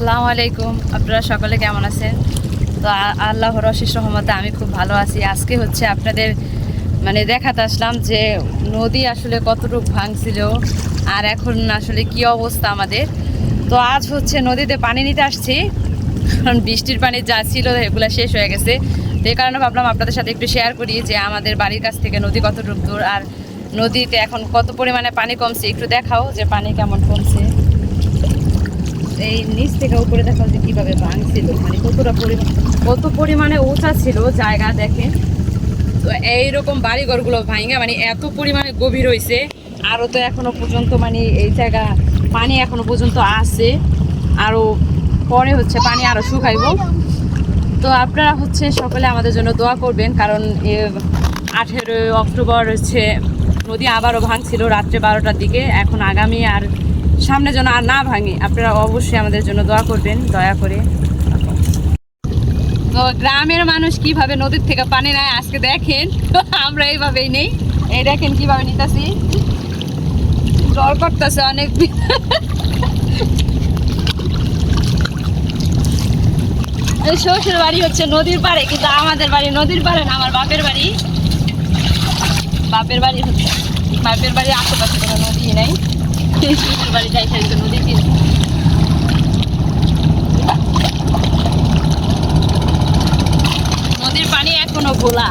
আসসালামু আলাইকুম। আপনারা সকলে কেমন আছেন? তো আ- আল্লাহর অশেষ রহমতে আমি খুব ভালো আছি। আজকে হচ্ছে আপনাদের মানে দেখাতে আসলাম যে নদী আসলে কতটুকু ভাঙছিল আর এখন আসলে কি অবস্থা আমাদের। তো আজ হচ্ছে নদীতে পানি নিতে আসছি, কারণ বৃষ্টির পানি যা ছিল এগুলো শেষ হয়ে গেছে। তো এই কারণে ভাবলাম আপনাদের সাথে একটু শেয়ার করি যে আমাদের বাড়ির কাছ থেকে নদী কতটুকু দূর আর নদীতে এখন কত পরিমাণে পানি কমছে একটু দেখাও যে পানি কেমন কমছে। এই নিচ থেকে উপরে দেখো যে কীভাবে ভাঙছিল মানে কতটা পরিমাণ, কত পরিমাণে উঁচা ছিল জায়গা দেখেন তো এইরকম বাড়িঘরগুলো ভাঙা মানে এত পরিমাণে গভীর হয়েছে আরও তো এখনও পর্যন্ত মানে এই জায়গা পানি এখনও পর্যন্ত আছে, আরও পরে হচ্ছে পানি আরও শুকাইব। তো আপনারা হচ্ছে সকলে আমাদের জন্য দোয়া করবেন, কারণ আঠেরোই অক্টোবর হচ্ছে নদী আবারও ভাঙছিল রাত্রে বারোটার দিকে, এখন আগামী আর সামনে যেন আর না ভাঙে। আপনারা অবশ্যই আমাদের জন্য দোয়া করবেন, দয়া করে। তো গ্রামের মানুষ কীভাবে নদীর থেকে পানি নেয় আজকে দেখেন, আমরা এইভাবেই নেই। এই দেখেন কীভাবে নিতেছি। ডর করতেছে অনেক। এই শ্বশুর বাড়ি হচ্ছে নদীর পাড়ে, কিন্তু আমাদের বাড়ি নদীর পাড়ে না, আমার বাপের বাড়ি। বাপের বাড়ি হচ্ছে বাপের বাড়ির আশেপাশে কোনো নদী নেই। নদীর পানি এখনও ভোলা।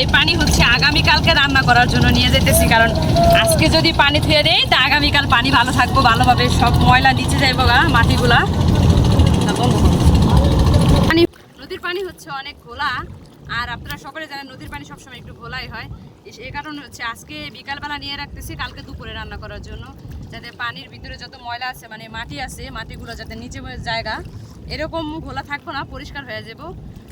এই পানি হচ্ছে আগামীকালকে রান্না করার জন্য নিয়ে যেতেছি, কারণ আজকে যদি পানি থুয়ে দেয় তা আগামীকাল পানি ভালো থাকব, ভালোভাবে সব ময়লা নিচে যাইবো গা, মাটিগুলা। নদীর পানি হচ্ছে অনেক ঘোলা আর আপনারা সকলে জানেন নদীর পানি সবসময় একটু ঘোলাই হয়। এই কারণে হচ্ছে আজকে বিকালবেলা নিয়ে রাখতেছি, কালকে দুপুরে রান্না করার জন্য। যাতে পানির ভিতরে যত ময়লা আছে মানে মাটি আছে, মাটিগুলো যাতে নিচে জায়গা, এরকম ঘোলা থাকব না, পরিষ্কার হয়ে যাব।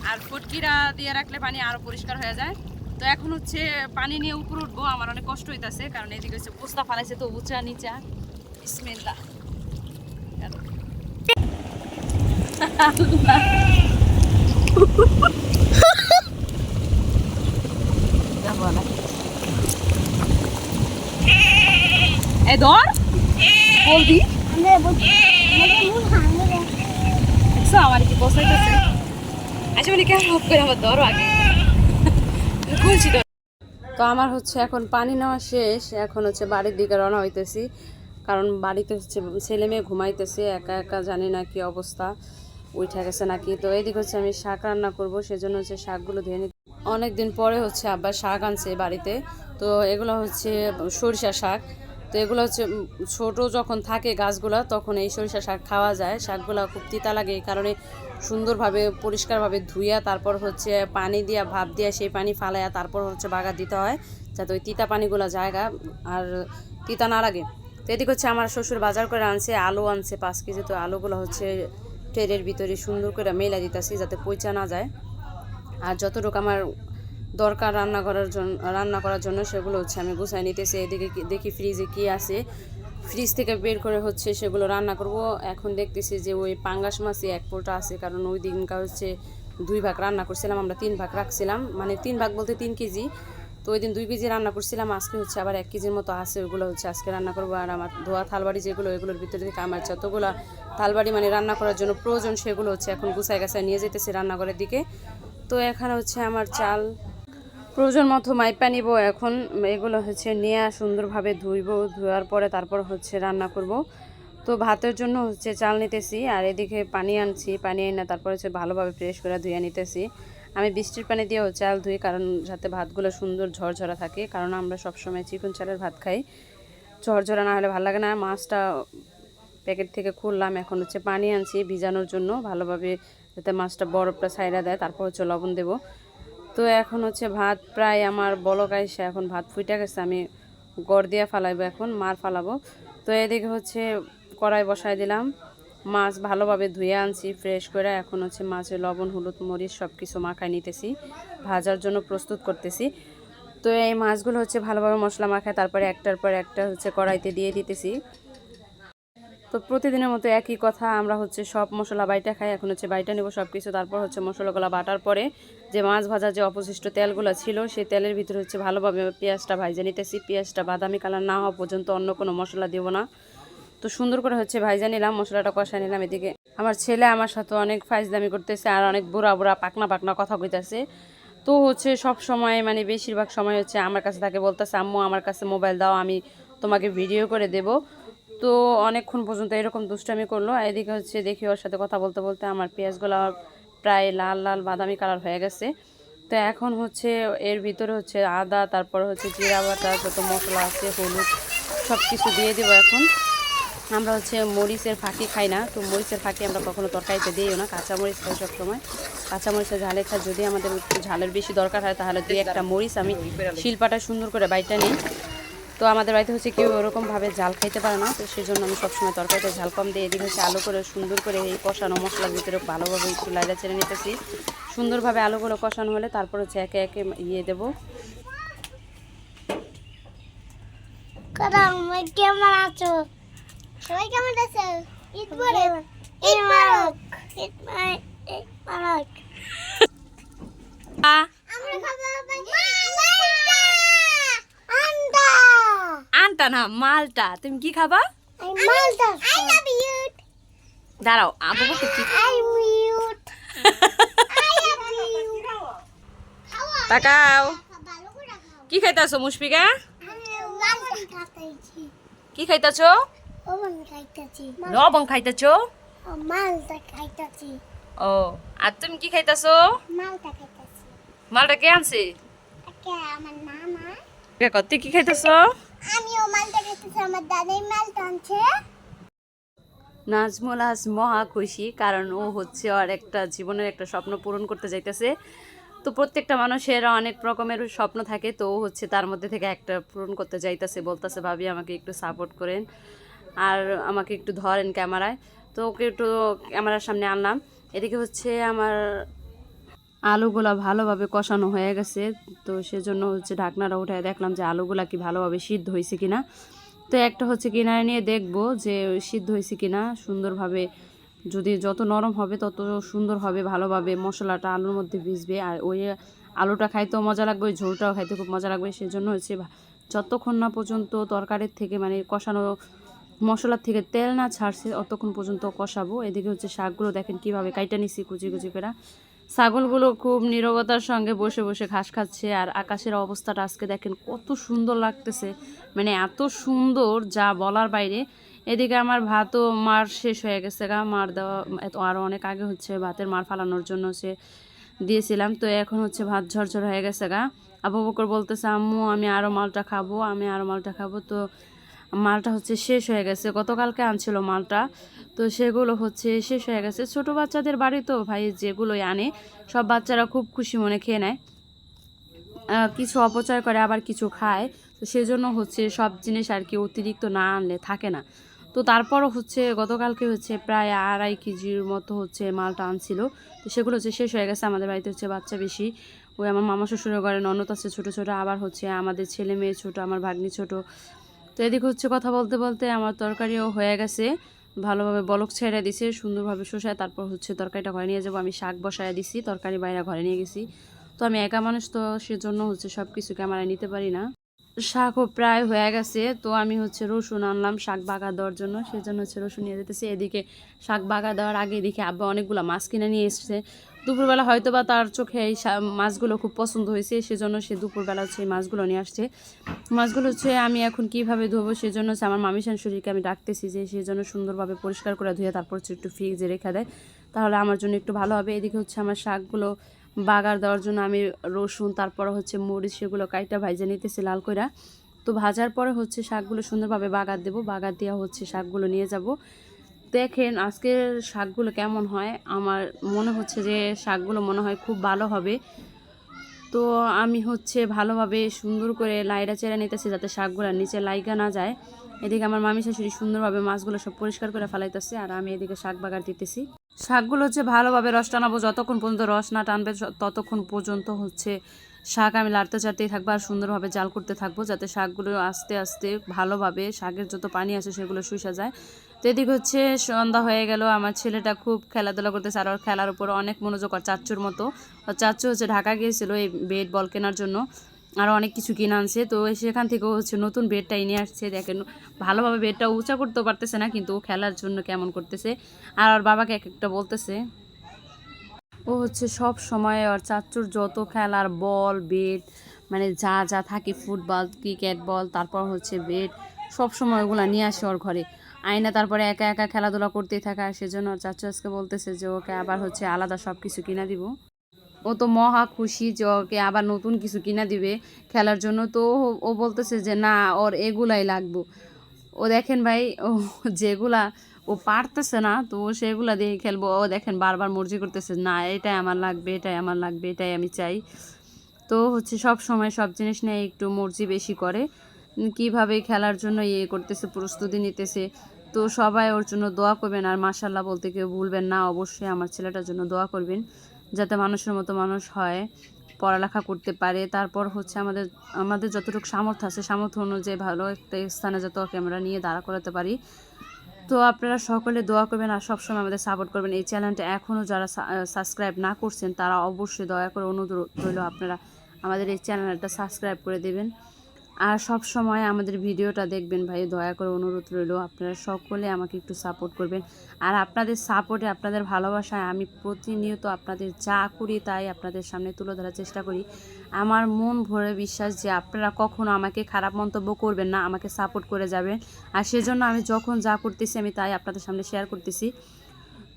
আর ফটকিরা দিয়ে রাখলে পানি আরও পরিষ্কার হয়ে যায়। তো এখন হচ্ছে পানি নিয়ে উপরে উঠবো, আমার অনেক কষ্ট হইতেছে, কারণ এদিকে হচ্ছে পোস্তা ফালাইছে তো উঁচা নিচা। বিসমিল্লাহ। যাব বসাইতেছে। আচ্ছা মানে তো। আমার হচ্ছে এখন পানি নেওয়া শেষ। এখন হচ্ছে বাড়ির দিকে রওনা হইতেছি। কারণ বাড়িতে হচ্ছে ছেলে মেয়ে ঘুমাইতেছে, একা একা জানি না কি অবস্থা। উঠে গেছে নাকি? তো এইদিকে হচ্ছে আমি শাক রান্না করব, সেজন্য হচ্ছে শাকগুলো ধুয়ে অনেক দিন পরে হচ্ছে আব্বা শাক আনছে বাড়িতে। তো এগুলো হচ্ছে সরিষা শাক। তো এগুলো হচ্ছে ছোট যখন থাকে গাছগুলো, তখন এই সরিষা শাক খাওয়া যায়। শাকগুলো খুব তিতা লাগে এই কারণে সুন্দরভাবে, পরিষ্কারভাবে ধুইয়া তারপর হচ্ছে পানি দিয়া, ভাপ দিয়া সেই পানি ফালাইয়া তারপর হচ্ছে বাগা দিতে হয়, যাতে ওই তিতা পানিগুলো জায়গা আর তিতা না লাগে। তো এদিকে হচ্ছে আমার শ্বশুর বাজার করে আনছে, আলু আনছে পাঁচ কেজি। তো আলুগুলো হচ্ছে ট্রেনের ভিতরে সুন্দর করে মেলা দিতেছি যাতে পচা না যায়। আর যতটুকু আমার দরকার রান্না করার জন্য রান্না করার জন্য সেগুলো হচ্ছে আমি গুছাই নিতেছি। এদিকে দেখি ফ্রিজে কি আছে। ফ্রিজ থেকে বের করে হচ্ছে সেগুলো রান্না করব। এখন দেখতেছি যে ওই পাঙ্গাস মাছই এক পোলটা আছে, কারণ ওই দিনকার হচ্ছে দুই ভাগ রান্না করছিলাম, আমরা তিন ভাগ রাখছিলাম। মানে তিন ভাগ বলতে তিন কেজি। তো ওই দিন দুই কেজি রান্না করছিলাম, আজকে হচ্ছে আবার এক কেজির মতো আছে, ওগুলো হচ্ছে আজকে রান্না করব। আর আমার ধোয়া থালবাড়ি যেগুলো এগুলোর ভিতরে থেকে আমার যতগুলো থালবাড়ি মানে রান্না করার জন্য প্রয়োজন সেগুলো হচ্ছে এখন গুছাই গাছায় নিয়ে যেতেছি রান্নাঘরের দিকে। তো এখানে হচ্ছে আমার চাল। প্রয়োজন মতো মাইপা নিব এখন। এগুলো হচ্ছে নিয়ে সুন্দরভাবে ধুইব, ধোয়ার পরে তারপর হচ্ছে রান্না করব। তো ভাতের জন্য হচ্ছে চাল নিতেছি আর এদিকে পানি আনছি, পানি এনে তারপর হচ্ছে ভালোভাবে ফ্রেশ করে ধুয়ে নিতেছি। আমি বৃষ্টির পানি দিয়েও চাল ধুই কারণ যাতে ভাতগুলো সুন্দর ঝরঝরা থাকে, কারণ আমরা সবসময় চিকন চালের ভাত খাই। ঝরঝরা না হলে ভালো লাগে না। মাছটা প্যাকেট থেকে খুললাম, এখন হচ্ছে পানি আনছি ভিজানোর জন্য। ভালোভাবে যাতে মাছটা বরফটা সাইডা দেয়, তারপর হচ্ছে লবণ দেবো। তো এখন হচ্ছে ভাত প্রায় আমার বলক আইসে, এখন ভাত ফুটে গেছে, আমি গড় দিয়ে ফালাইবো এখন, মার ফালাবো। তো এদিকে হচ্ছে কড়াই বসাই দিলাম, মাছ ভালোভাবে ধুয়ে আনছি, ফ্রেশ করে এখন হচ্ছে মাছে লবণ, হলুদ, মরিচ সব কিছু মাখায় নিতেছি, ভাজার জন্য প্রস্তুত করতেছি। তো এই মাছগুলো হচ্ছে ভালোভাবে মশলা মাখায়, তারপরে একটার পর একটা হচ্ছে কড়াইতে দিয়ে দিতেছি। প্রতিদিনের মতো একই কথা, আমরা হচ্ছে সব মশলা বাইটা খাই, এখন হচ্ছে বাইটা নেব সব কিছু তারপর হচ্ছে মশলাগুলো বাটার পরে যে মাছ ভাজা যে অবশিষ্ট তেলগুলো ছিল, সেই তেলের ভিতরে হচ্ছে ভালোভাবে পেঁয়াজটা ভাইজে নিতেছি। পেঁয়াজটা বাদামি কালার না হওয়া পর্যন্ত অন্য কোনো মশলা দেবো না। তো সুন্দর করে হচ্ছে ভাইজা নিলাম, মশলাটা কষা নিলাম এদিকে। আমার ছেলে আমার সাথে অনেক ফাইজদামি করতেছে আর অনেক বুড়া বুড়া পাকনা পাকনা কথা কইতাছে। তো হচ্ছে সব সময় মানে বেশিরভাগ সময় হচ্ছে আমার কাছে তাকে বলতেছে, আম্মু, আমার কাছে মোবাইল দাও, আমি তোমাকে ভিডিও করে দেব। তো অনেকক্ষণ পর্যন্ত এরকম দুষ্টামি করল। এদিকে হচ্ছে দেখি ওর সাথে কথা বলতে বলতে আমার পেঁয়াজগুলো প্রায় লাল লাল বাদামি কালার হয়ে গেছে। তো এখন হচ্ছে এর ভিতরে হচ্ছে আদা, তারপর হচ্ছে জিরা বাটা, যত মশলা আছে, হলুদ সব কিছু দিয়ে দেবো এখন। আমরা হচ্ছে মরিচের ফাঁকি খাই না, তো মরিচের ফাঁকি আমরা কখনো তরকারিতে দিইও না কাঁচা মরিচ খাই সবসময়। কাঁচা মরিচের ঝালে খাই যদি আমাদের ঝালের বেশি দরকার হয়, তাহলে দুই একটা মরিচ আমি শিলপাটা সুন্দর করে বাইটা নিই। তো আমাদের বাড়িতে হচ্ছে কেউ ওরকমভাবে ঝাল খাইতে পারে না, তো সেই জন্য আমি সবসময় তরকারিতে ঝাল কম দিয়ে এদিকে হচ্ছে আলু করে সুন্দর করে এই কষানো মশলার ভিতরে ভালোভাবে একটু লাইলা চেড়ে নিতেছি। সুন্দরভাবে আলুগুলো কষানো হলে তারপর হচ্ছে একে একে ইয়ে দেবো। কেমন আছো? সবাই কেমন আছো? ঈদ মুবারক ঈদ মুবারক ঈদ মুবারক ঈদ মুবারক আমরা খাব মালটা আন্ডা আনটা না মালটা তুমি কি খাবা? মালটা আই লাভ ইউ দাঁড়াও আবু বকর কি? I mute I love you তাকাও। কি খাইতাছো মুশফিকা? কি খাইতাছো? মালটা খাইতেছি। ও আর তুমি কি খাইতাছো? মালটা খাইতেছি। মালটা কে আনছে? কে আমার কি খাইতাছো? আমিও আমার দাদাই নাজমুল আজ মহা খুশি, কারণ ও হচ্ছে আর একটা জীবনের একটা স্বপ্ন পূরণ করতে যাইতেছে। তো প্রত্যেকটা মানুষের অনেক রকমের স্বপ্ন থাকে, তো ও হচ্ছে তার মধ্যে থেকে একটা পূরণ করতে যাইতেছে, বলতেছে, ভাবি, আমাকে একটু সাপোর্ট করেন আর আমাকে একটু ধরেন ক্যামেরায় তো ওকে একটু ক্যামেরার সামনে আনলাম। এদিকে হচ্ছে আমার আলুগুলা ভালোভাবে কষানো হয়ে গেছে। তো সেজন্য হচ্ছে ঢাকনাটা উঠায় দেখলাম যে আলুগুলা কি ভালোভাবে সিদ্ধ হয়েছে কিনা। তো একটা হচ্ছে কিনারে নিয়ে দেখব যে সিদ্ধ হয়েছে কিনা। সুন্দরভাবে যদি যত নরম হবে তত সুন্দর হবে, ভালোভাবে মশলাটা আলুর মধ্যে ভিজবে। আর ওই আলুটা খাইতেও মজা লাগবে, ওই ঝোলটাও খাইতে খুব মজা লাগবে। সেজন্য হচ্ছে যতক্ষণ না পর্যন্ত তরকারির থেকে মানে কষানো মশলার থেকে তেল না ছাড়ছে, অতক্ষণ পর্যন্ত কষাবো। এদিকে হচ্ছে শাকগুলো দেখেন কীভাবে কাইটা নিছি কুচি কুচি করে। ছাগলগুলো খুব নীরবতার সঙ্গে বসে বসে ঘাস খাচ্ছে আর আকাশের অবস্থাটা আজকে দেখেন কত সুন্দর লাগতেছে। মানে এত সুন্দর যা বলার বাইরে। এদিকে আমার ভাতও মার শেষ হয়ে গেছে গা, মার দেওয়া এত- আরও অনেক আগে হচ্ছে ভাতের মার ফালানোর জন্য সে দিয়েছিলাম। তো এখন হচ্ছে ভাত ঝরঝর হয়ে গেছে গা। আবু বকর বলতেছে, আম্মু, আমি আরও মালটা খাব, আমি আরও মালটা খাব। তো মালটা হচ্ছে শেষ হয়ে গেছে। গতকালকে আনছিল মালটা। তো সেগুলো হচ্ছে শেষ হয়ে গেছে। ছোট বাচ্চাদের বাড়ি তো ভাই যেগুলোই আনে, সব বাচ্চারা খুব খুশি মনে খেয়ে নেয়। কিছু অপচয় করে, আবার কিছু খায়। তো সেজন্য হচ্ছে সব জিনিস আর কি অতিরিক্ত না আনলে থাকে না। তো তারপরও হচ্ছে গতকালকে হচ্ছে প্রায় আড়াই কেজির মতো হচ্ছে মালটা আনছিল। তো সেগুলো হচ্ছে শেষ হয়ে গেছে। আমাদের বাড়িতে হচ্ছে বাচ্চা বেশি। ওই আমার মামা শ্বশুরের ঘরে ননদ আছে ছোটো ছোটো। আবার হচ্ছে আমাদের ছেলে মেয়ে ছোটো, আমার ভাগ্নি ছোটো। তো এদিকে হচ্ছে কথা বলতে বলতে আমার তরকারিও হয়ে গেছে। ভালোভাবে বলক ছেড়ে দিছে, সুন্দরভাবে শোষায় তারপর হচ্ছে তরকারিটা ঘরে নিয়ে যাব। আমি শাক বসায় দিছি, তরকারি বাইরে ঘরে নিয়ে গেছি। তো আমি একা মানুষ, তো সেজন্য হচ্ছে সব কিছু ক্যামেরায় নিতে পারি না। শাকও প্রায় হয়ে গেছে, তো আমি হচ্ছে রসুন আনলাম শাক বাগা দেওয়ার জন্য। সেজন্য হচ্ছে রসুন নিয়ে যেতেছি। এদিকে শাক বাগা দেওয়ার আগে এদিকে আব্বা অনেকগুলো মাছ কিনে নিয়ে এসছে। দুপুরবেলা হয়তো বা তার চোখে এই মাছগুলো খুব পছন্দ হয়েছে, সেজন্য সে দুপুরবেলা হচ্ছে এই মাছগুলো নিয়ে আসছে। মাছগুলো হচ্ছে আমি এখন কীভাবে ধোবো সেজন্য হচ্ছে আমার মামি শাশুড়িকে আমি ডাকতেছি যে সেজন্য সুন্দরভাবে পরিষ্কার করে ধুয়ে তারপর হচ্ছে একটু ফ্রিজে রেখে দেয়। তাহলে আমার জন্য একটু ভালো হবে। এদিকে হচ্ছে আমার শাকগুলো বাগার দেওয়ার জন্য আমি রসুন, তারপর হচ্ছে মরিচ সেগুলো কাইটা ভাইজে নিতেছি লাল কইরা। তো ভাজার পরে হচ্ছে শাকগুলো সুন্দরভাবে বাগার দেবো। বাগার দেওয়া হচ্ছে শাকগুলো নিয়ে যাব। দেখেন আজকের শাকগুলো কেমন হয়। আমার মনে হচ্ছে যে শাকগুলো মনে হয় খুব ভালো হবে। তো আমি হচ্ছে ভালোভাবে সুন্দর করে লাইরা চেরা নিতেছি যাতে শাকগুলো নিচে লাইগা না যায়। এদিকে আমার মামি শাশুড়ি সুন্দরভাবে মাছগুলো সব পরিষ্কার করে ফেলাইতেছে আর আমি এদিকে শাক বাগার দিতেছি। শাকগুলো হচ্ছে ভালোভাবে রস টানাবো যতক্ষণ পর্যন্ত রস না টানবে ততক্ষণ পর্যন্ত হচ্ছে শাক আমি লাড়তে চাড়তেই থাকব আর সুন্দরভাবে জাল করতে থাকব যাতে শাকগুলো আস্তে আস্তে ভালোভাবে শাকের যত পানি আছে সেগুলো শুষা যায়। তো এদিকে হচ্ছে সন্ধ্যা হয়ে গেল, আমার ছেলেটা খুব খেলাধুলা করতেছে আর খেলার উপর অনেক মনোযোগ আর চাচ্চুর মতো। চাচ্চু হচ্ছে ঢাকা গিয়েছিল এই বেড বল কেনার জন্য আরও অনেক কিছু কিনে আনছে। তো সেখান থেকে হচ্ছে নতুন বেডটা এনে আসছে। দেখেন, ভালোভাবে বেডটা উঁচা করতে পারতেছে না, কিন্তু ও খেলার জন্য কেমন করতেছে। আর ওর বাবাকে এক একটা বলতেছে। ও হচ্ছে সব সময় ওর চাচ্চুর যত খেলার বল বেড মানে যা যা থাকে ফুটবল ক্রিকেট বল তারপর হচ্ছে বেড সব সময় ওগুলো নিয়ে আসে ওর ঘরে। আয়না তারপরে একা একা খেলাধুলা করতেই থাকা সেজন্য চাচু আজকে বলতেছে যে ওকে আবার হচ্ছে আলাদা সব কিছু কিনা দিব। ও তো মহা খুশি যে ওকে আবার নতুন কিছু কিনা দিবে খেলার জন্য। তো ও- বলতেছে যে না, ওর এগুলাই লাগবো। ও দেখেন ভাই, ও যেগুলা ও পারতেছে না, তো ও সেগুলা দিয়ে খেলব। ও দেখেন বারবার মর্জি করতেছে, না, এটাই আমার লাগবে, এটাই আমার লাগবে, এটাই আমি চাই। তো হচ্ছে সব সময় সব জিনিস নিয়ে একটু মর্জি বেশি করে। কীভাবে খেলার জন্য ইয়ে করতেছে, প্রস্তুতি নিতেছে। তো সবাই ওর জন্য দোয়া করবেন আর মাশাল্লাহ বলতে কেউ ভুলবেন না, অবশ্যই আমার ছেলেটার জন্য দোয়া করবেন যাতে মানুষের মতো মানুষ হয়, পড়ালেখা করতে পারে। তারপর হচ্ছে আমাদের আমাদের যতটুকু সামর্থ্য আছে, সামর্থ্য অনুযায়ী ভালো একটা স্থানে যাতে ওকে আমরা নিয়ে দাঁড়া করাতে পারি। তো আপনারা সকলে দোয়া করবেন আর সবসময় আমাদের সাপোর্ট করবেন। এই চ্যানেলটা এখনও যারা সাবস্ক্রাইব না করছেন, তারা অবশ্যই দয়া করে অনুরোধ রইল আপনারা আমাদের এই চ্যানেলটা সাবস্ক্রাইব করে দেবেন। আর সব সময় আমাদের ভিডিওটা দেখবেন ভাই, দয়া করে অনুরোধ রইল, আপনারা সকলে আমাকে একটু সাপোর্ট করবেন। আর আপনাদের সাপোর্টে আপনাদের ভালোবাসায় আমি প্রতিনিয়ত আপনাদের যা করি তাই আপনাদের সামনে তুলে ধরার চেষ্টা করি। আমার মন ভরে বিশ্বাস যে আপনারা কখনো আমাকে খারাপ মন্তব্য করবেন না, আমাকে সাপোর্ট করে যাবেন। আর সেজন্য আমি যখন যা করতেছি আমি তাই আপনাদের সামনে শেয়ার করতেছি।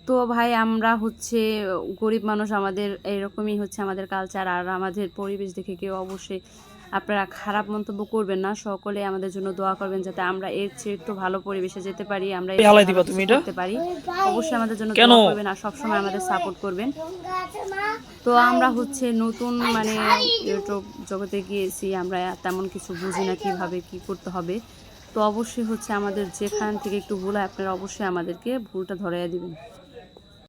তো ভাই, আমরা হচ্ছে গরিব মানুষ, আমাদের এরকমই হচ্ছে আমাদের কালচার আর আমাদের পরিবেশ দেখে কেউ অবশ্যই আপনারা খারাপ মন্তব্য করবেন না। সকলে আমাদের জন্য দোয়া করবেন যাতে আমরা এর চেয়ে একটু ভালো পরিবেশে যেতে পারি আমরা? করতে পারি। অবশ্যই আমাদের জন্য দোয়া করবেন আর সবসময় আমাদের সাপোর্ট করবেন। তো আমরা হচ্ছে নতুন মানে ইউটিউব জগতে গিয়েছি আমরা তেমন কিছু বুঝি না কীভাবে কি করতে হবে। তো অবশ্যই হচ্ছে আমাদের যেখান থেকে একটু ভুল হয় আপনারা অবশ্যই আমাদেরকে ভুলটা ধরাইয়া দিবেন।